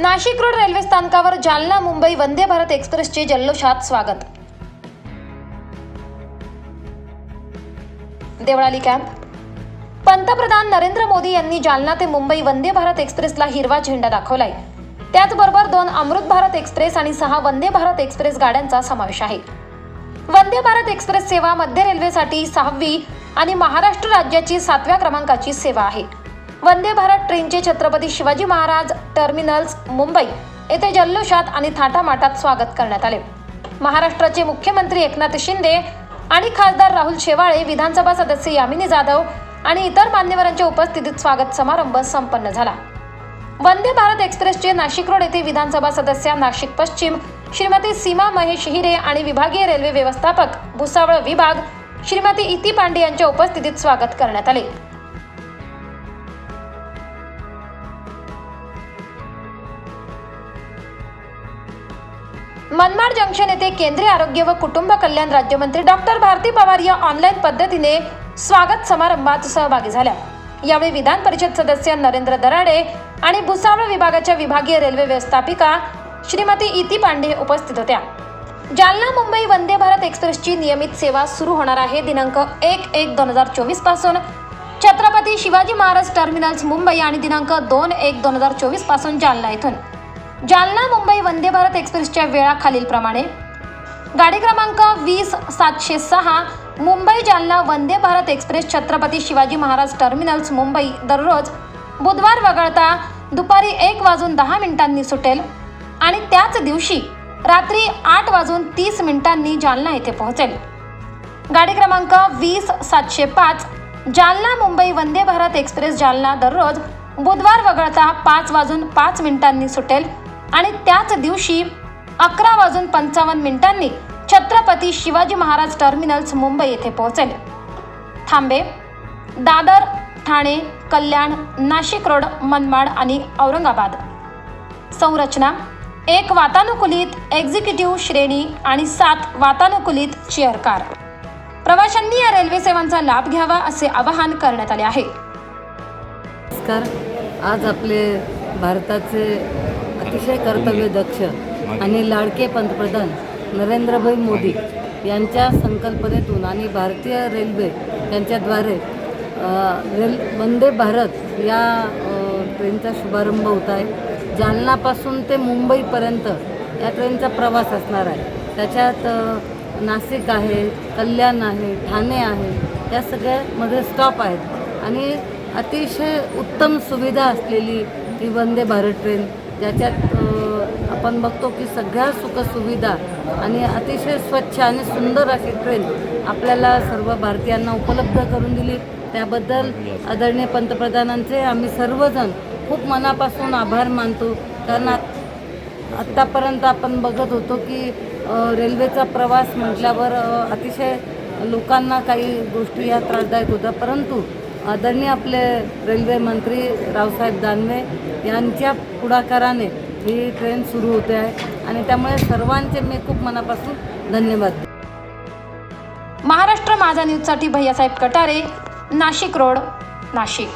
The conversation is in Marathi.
नाशिक रोड रेल्वे स्थानकावर जालना मुंबई वंदे भारत एक्सप्रेसचे जल्लोषात स्वागत. देवळाली कॅम्प पंतप्रधान नरेंद्र मोदी यांनी जालना ते मुंबई वंदे भारत एक्सप्रेसला हिरवा झेंडा दाखवलाय. त्याचबरोबर दोन अमृत भारत एक्सप्रेस आणि सहा वंदे भारत एक्सप्रेस गाड्यांचा समावेश आहे. वंदे भारत एक्सप्रेस सेवा मध्य रेल्वेसाठी सहावी आणि महाराष्ट्र राज्याची सातव्या क्रमांकाची सेवा आहे. वंदे भारत ट्रेनचे छत्रपती शिवाजी महाराज टर्मिनल्स मुंबई येथे जल्लोषात आणि थाटामाटात स्वागत करण्यात आले. महाराष्ट्राचे मुख्यमंत्री एकनाथ शिंदे आणि खासदार राहुल शेवाळे विधानसभा सदस्य यामिनी जाधव आणि इतर मान्यवरांच्या उपस्थितीत स्वागत समारंभ संपन्न झाला. वंदे भारत एक्सप्रेसचे नाशिक रोड येथे विधानसभा सदस्या नाशिक पश्चिम श्रीमती सीमा महेश हिरे आणि विभागीय रेल्वे व्यवस्थापक भुसावळ विभाग श्रीमती इती पांडे यांच्या उपस्थितीत स्वागत करण्यात आले. मनमाड जंक्शन येथे केंद्रीय आरोग्य व कुटुंब कल्याण राज्यमंत्री डॉक्टर भारती पवार या ऑनलाईन पद्धतीने स्वागत समारंभात सहभागी झाल्या. यावेळी विधान परिषद सदस्य नरेंद्र दराडे आणि भुसावळ विभागाच्या विभागीय रेल्वे व्यवस्थापिका श्रीमती इती पांडे उपस्थित होत्या. जालना मुंबई वंदे भारत एक्सप्रेसची नियमित सेवा सुरू होणार आहे दिनांक एक एक दोन हजार चोवीसपासून. छत्रपती शिवाजी महाराज टर्मिनल्स मुंबई आणि दिनांक दोन एक दोन हजार चोवीसपासून जालना येथून जालना मुंबई वंदे भारत एक्सप्रेसच्या वेळा खालीलप्रमाणे गाडी क्रमांक वीस सातशे सहा मुंबई जालना वंदे भारत एक्सप्रेस छत्रपती शिवाजी महाराज टर्मिनल्स मुंबई दररोज बुधवार वगळता दुपारी एक वाजून दहा मिनिटांनी सुटेल आणि त्याच दिवशी रात्री आठ वाजून तीस मिनिटांनी जालना येथे पोहोचेल. गाडी क्रमांक वीस सातशे पाच जालना मुंबई वंदे भारत एक्सप्रेस जालना दररोज बुधवार वगळता पाच वाजून पाच मिनिटांनी सुटेल आणि त्याच दिवशी अकरा वाजून पंचावन्न मिनिटांनी छत्रपती शिवाजी महाराज टर्मिनल्स मुंबई येथे पोहोचेल. थांबे. दादर ठाणे कल्याण नाशिक रोड मनमाड आणि औरंगाबाद. संरचना. एक वातानुकूलित एक्झिक्युटिव्ह श्रेणी आणि सात वातानुकूलित चेअर कार प्रवाशांनी या रेल्वे सेवांचा लाभ घ्यावा असे आवाहन करण्यात आले आहे. नमस्कार. आज आपले भारताचे अतिशय कर्तव्यदक्ष आणि लाडके पंतप्रधान नरेंद्रभाई मोदी यांच्या संकल्पनेतून आणि भारतीय रेल्वे यांच्याद्वारे रेल वंदे भारत या ट्रेनचा शुभारंभ होत आहे. जालनापासून ते मुंबईपर्यंत या ट्रेनचा प्रवास असणार आहे. त्याच्यात नाशिक आहे कल्याण आहे ठाणे आहे या सगळ्यामध्ये स्टॉप आहेत. आणि अतिशय उत्तम सुविधा असलेली ही वंदे भारत ट्रेन ज्याच्यात आपण बघतो की सगळ्या सुखसुविधा आणि अतिशय स्वच्छ आणि सुंदर अशी ट्रेन आपल्याला सर्व भारतीयांना उपलब्ध करून दिली. त्याबद्दल आदरणीय पंतप्रधानांचे आम्ही सर्वजण खूप मनापासून आभार मानतो. कारण आत्तापर्यंत आपण बघत होतो की रेल्वेचा प्रवास म्हटल्यावर अतिशय लोकांना काही गोष्टी या त्रासदायक होत्या परंतु आदरणीय आपले रेल्वे मंत्री रावसाहेब दानवे यांच्या पुढाकाराने ही ट्रेन सुरू होते आहे. आणि त्यामुळे सर्वांचे मी खूप मनापासून धन्यवाद. महाराष्ट्र माझा न्यूजसाठी भैयासाहेब कटारे नाशिक रोड नाशिक.